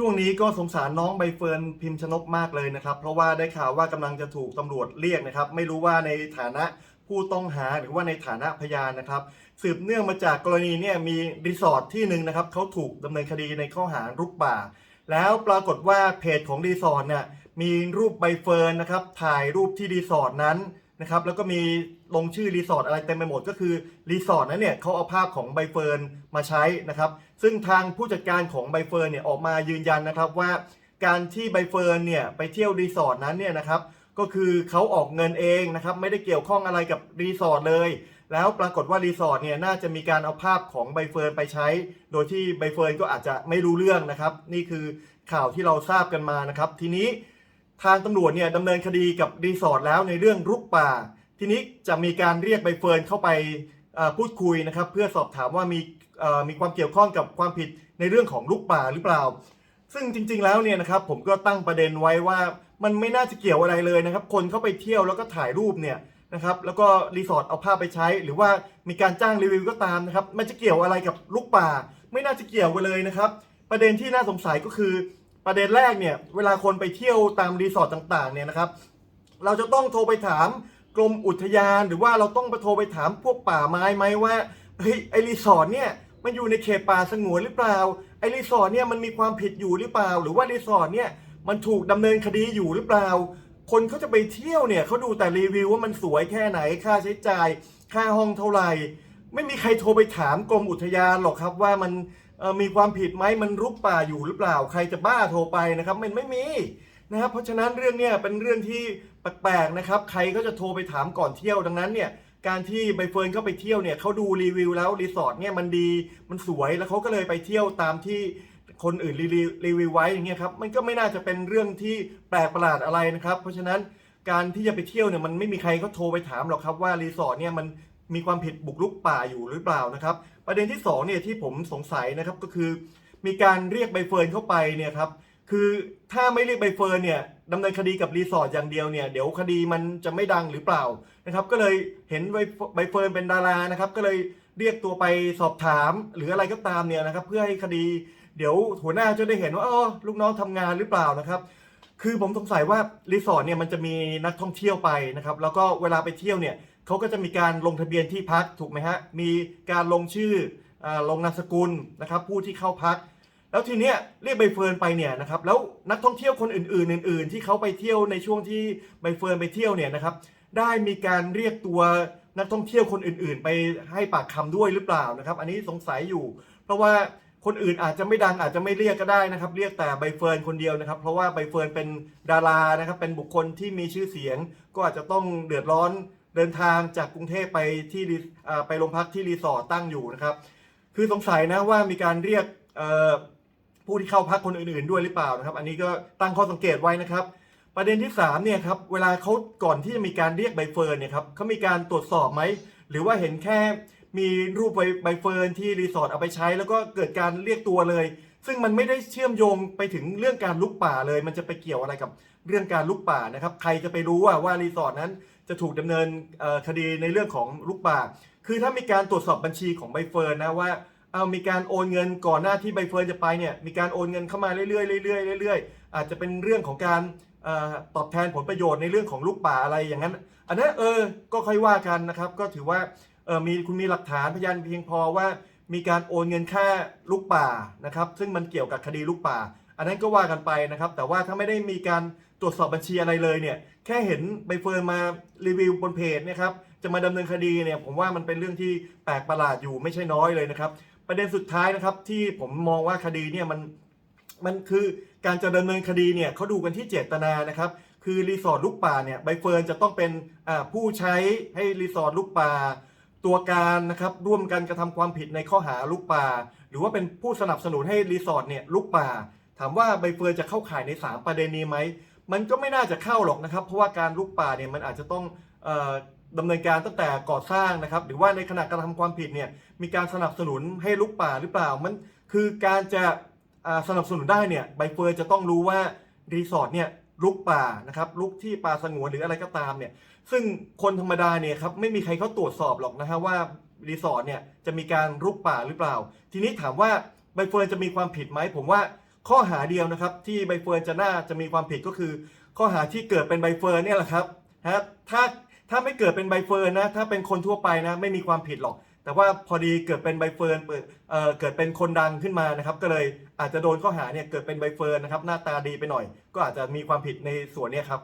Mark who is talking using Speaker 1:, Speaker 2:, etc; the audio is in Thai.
Speaker 1: ช่วงนี้ก็สงสารน้องใบเฟิร์นพิมพ์ชนกมากเลยนะครับ เพราะว่าได้ข่าวว่ากำลังจะถูกตำรวจเรียกนะครับ ไม่รู้ว่าในฐานะผู้ต้องหาหรือว่าในฐานะพยานนะครับ สืบเนื่องมาจากกรณีเนี่ยมีรีสอร์ทที่หนึ่งนะครับเขาถูกดำเนินคดีในข้อหารุกป่า แล้วปรากฏว่าเพจของรีสอร์ทเนี่ยมีรูปใบเฟิร์นนะครับถ่ายรูปที่รีสอร์ทนั้น นะครับแล้วก็มีลงชื่อรีสอร์ทอะไรเต็มไปหมดก็คือรีสอร์ทนั้นเนี่ยเขาเอาภาพของใบเฟิร์นมาใช้นะครับซึ่งทางผู้จัดการของใบเฟิร์นเนี่ยออกมายืนยันนะครับว่า การที่ใบเฟิร์นเนี่ยไปเที่ยวรีสอร์ทนั้นเนี่ยนะครับก็คือเขาออกเงินเองนะครับไม่ได้เกี่ยวข้องอะไรกับรีสอร์ทเลย แล้วปรากฏว่ารีสอร์ทเนี่ยน่าจะมีการเอาภาพของใบเฟิร์นไปใช้ โดยที่ใบเฟิร์นก็อาจจะไม่รู้เรื่องนะครับ นี่คือข่าวที่เราทราบกันมานะครับ ทีนี้ ทางตำรวจเนี่ยดำเนินคดีกับรีสอร์ทแล้วในเรื่องรุกป่า ทีนี้จะมีการเรียกใบเฟิร์นเข้าไปพูดคุยนะครับเพื่อสอบถามว่ามีมีความเกี่ยวข้องกับความผิดในเรื่องของลุกป่าหรือเปล่า ซึ่งจริงๆแล้วเนี่ยนะครับผมก็ตั้งประเด็นไว้ว่ามันไม่น่าจะเกี่ยวอะไรเลยนะครับ คนเข้าไปเที่ยวแล้วก็ถ่ายรูปเนี่ยนะครับแล้วก็รีสอร์ทเอาภาพไปใช้ หรือว่ามีการจ้างรีวิวก็ตามนะครับมันจะเกี่ยวอะไรกับลูกป่า ไม่น่าจะเกี่ยวกันเลยนะครับ ประเด็นที่น่าสงสัยก็คือ ประเด็นแรกเนี่ยเวลาคนไปเที่ยวตามรีสอร์ทต่างๆเนี่ยนะครับเราจะต้องโทรไปถามกรมอุทยาน หรือว่าเราต้องไปโทรไปถามพวกป่าไม้ไหมว่าเฮ้ยไอรีสอร์ทเนี่ยมันอยู่ในเขตป่าสงวนหรือเปล่าไอรีสอร์ทเนี่ยมันมีความผิดอยู่หรือเปล่า หรือว่ารีสอร์ทเนี่ยมันถูกดำเนินคดีอยู่หรือเปล่า คนเขาจะไปเที่ยวเนี่ยเขาดูแต่รีวิวว่ามันสวยแค่ไหนค่าใช้จ่าย ค่าห้องเท่าไหร่ ไม่มีใครโทรไปถามกรมอุทยานหรอกครับว่ามัน มีความผิดไหมมันรุกป่าอยู่หรือเปล่า ใครจะบ้าโทรไปนะครับ มันไม่มีนะครับเพราะฉะนั้นเรื่องเนี้ยเป็นเรื่องที่แปลกๆนะครับ ใครก็จะโทรไปถามก่อนเที่ยวดังนั้นเนี่ยการที่ใบเฟิร์นเข้าไปเที่ยวเนี่ยเขาดูรีวิวแล้วรีสอร์ทเนี่ยมันดีมันสวยแล้วเขาก็เลยไปเที่ยวตามที่คนอื่นรีวิวไว้อย่างเงี้ยครับมันก็ไม่น่าจะเป็นเรื่องที่แปลกประหลาดอะไรนะครับ เพราะฉะนั้นการที่จะไปเที่ยวเนี่ยมันไม่มีใครเขาโทรไปถามหรอกครับว่ารีสอร์ทเนี่ยมัน มีความผิดบุกรุกป่าอยู่หรือเปล่านะครับ ประเด็นที่สองเนี่ยที่ผมสงสัยนะครับก็คือ มีการเรียกใบเฟิร์นเข้าไปเนี่ยครับคือถ้าไม่เรียกใบเฟิร์นเนี่ยดำเนินคดีกับรีสอร์ทอย่างเดียวเนี่ยเดี๋ยวคดีมันจะไม่ดังหรือเปล่านะครับ ก็เลยเห็นใบใบเฟิร์นเป็นดารานะครับก็เลยเรียกตัวไปสอบถามหรืออะไรก็ตามเนี่ยนะครับ เพื่อให้คดีเดี๋ยวหัวหน้าจะได้เห็นว่าอ๋อลูกน้องทำงานหรือเปล่านะครับคือผมสงสัยว่ารีสอร์ทเนี่ยมันจะมีนักท่องเที่ยวไปนะครับแล้วก็เวลาไปเที่ยวเนี่ย เขาก็จะมีการลงทะเบียนที่พักถูกไหมฮะ มีการลงชื่ออลงนามสกุลนะครับ ผู้ที่เข้าพัก แล้วทีเนี้ยเรียกใบเฟิร์นไปเนี่ยนะครับ แล้วนักท่องเที่ยวคนอื่น ๆ อื่น ๆ ที่เขาไปเที่ยวในช่วงที่ใบเฟิร์นไปเที่ยวเนี่ยนะครับ ได้มีการเรียกตัวนักท่องเที่ยวคนอื่น ๆ ไปให้ปากคำด้วยหรือเปล่านะครับ อันนี้สงสัยอยู่ เพราะว่าคนอื่นอาจจะไม่ดังอาจจะไม่เรียกก็ได้นะครับ เรียกแต่ใบเฟิร์นคนเดียวนะครับ เพราะว่าใบเฟิร์นเป็นดารานะครับ เป็นบุคคลที่มีชื่อเสียง ก็อาจจะต้องเดือดร้อน เดินทางจากกรุงเทพไปที่ไปโรงพักที่รีสอร์ทตั้งอยู่นะครับ คือสงสัยนะว่ามีการเรียกผู้ที่เข้าพักคนอื่นๆด้วยหรือเปล่านะครับ อันนี้ก็ตั้งข้อสังเกตไว้นะครับ ประเด็นที่3เนี่ยครับเวลาเขาก่อนที่จะมีการเรียกใบเฟิร์นเนี่ยครับเขามีการตรวจสอบไหมหรือว่าเห็นแค่มีรูปใบใบเฟิร์นที่รีสอร์ทเอาไปใช้ แล้วก็เกิดการเรียกตัวเลย ซึ่งมันไม่ได้เชื่อมโยงไปถึงเรื่องการลุกป่าเลย มันจะไปเกี่ยวอะไรกับเรื่องการลุกป่านะครับ ใครจะไปรู้ว่าว่ารีสอร์ทนั้นจะถูกดำเนินคดีในเรื่องของลุกป่า คือถ้ามีการตรวจสอบบัญชีของใบเฟิร์นนะว่าเอามีการโอนเงินก่อนหน้าที่ใบเฟิร์นจะไปเนี่ยมีการโอนเงินเข้ามาเรื่อยๆเรื่อยๆเรื่อยๆอาจจะเป็นเรื่องของการออตอบแทนผลประโยชน์ในเรื่องของลูกป่าอะไรอย่างนั้น อันนั้นเออก็ค่อยว่ากันนะครับ ก็ถือว่าเออมีคุณมีหลักฐานพยานเพียงพอว่า มีการโอนเงินค่าลูกป่านะครับซึ่งมันเกี่ยวกับคดีลูกป่า อันนั้นก็ว่ากันไปนะครับ แต่ว่าถ้าไม่ได้มีการตรวจสอบบัญชีอะไรเลยเนี่ยแค่เห็นใบเฟิร์นมารีวิวบนเพจนะครับจะมาดำเนินคดีเนี่ยผมว่ามันเป็นเรื่องที่แปลกประหลาดอยู่ไม่ใช่น้อยเลยนะครับ ประเด็นสุดท้ายนะครับที่ผมมองว่าคดีเนี่ยมันมันคือการจะดำเนินคดีเนี่ยเขาดูกันที่เจตนานะครับคือรีสอร์ทลูกป่าเนี่ยใบเฟิร์นจะต้องเป็นผู้ใช้ให้รีสอร์ทลูกป่า ตัวการนะครับร่วมกันกระทำความผิดในข้อหาลูกป่า หรือว่าเป็นผู้สนับสนุนให้รีสอร์ทเนี่ยลูกป่า ถามว่าใบเฟิร์นจะเข้าข่ายใน 3 ประเด็นนี้ไหมมันก็ไม่น่าจะเข้าหรอกนะครับ เพราะว่าการลุกป่าเนี่ยมันอาจจะต้องออดำเนินการตั้งแต่ก่อสร้างนะครับ หรือว่าในขณะกระทำความผิดเนี่ยมีการสนับสนุนให้ลุกป่าหรือเปล่ามันคือการจะสนับสนุนได้เนี่ยใบเฟิร์นจะต้องรู้ว่ารีสอร์ทเนี่ยลุกป่านะครับลุกที่ป่าสงวนหรืออะไรก็ตามเนี่ย ซึ่งคนธรรมดาเนี่ยครับไม่มีใครเขาตรวจสอบหรอกนะฮะว่ารีสอร์ทเนี่ยจะมีการรุกป่าหรือเปล่า ทีนี้ถามว่าใบเฟิร์นจะมีความผิดไหมผมว่าข้อหาเดียวนะครับ ที่ใบเฟิร์นจะน่าจะมีความผิดก็คือ ข้อหาที่เกิดเป็นใบเฟิร์นเนี่ยแหละครับฮะถ้าถ้าไม่เกิดเป็นใบเฟิร์นนะถ้าเป็นคนทั่วไปนะไม่มีความผิดหรอก แต่ว่าพอดีเกิดเป็นใบเฟิร์นเปิดเอ่อเกิดเป็นคนดังขึ้นมานะครับ ก็เลยอาจจะโดนข้อหาเนี่ยเกิดเป็นใบเฟิร์นนะครับหน้าตาดีไปหน่อย ก็อาจจะมีความผิดในส่วนเนี้ยครับ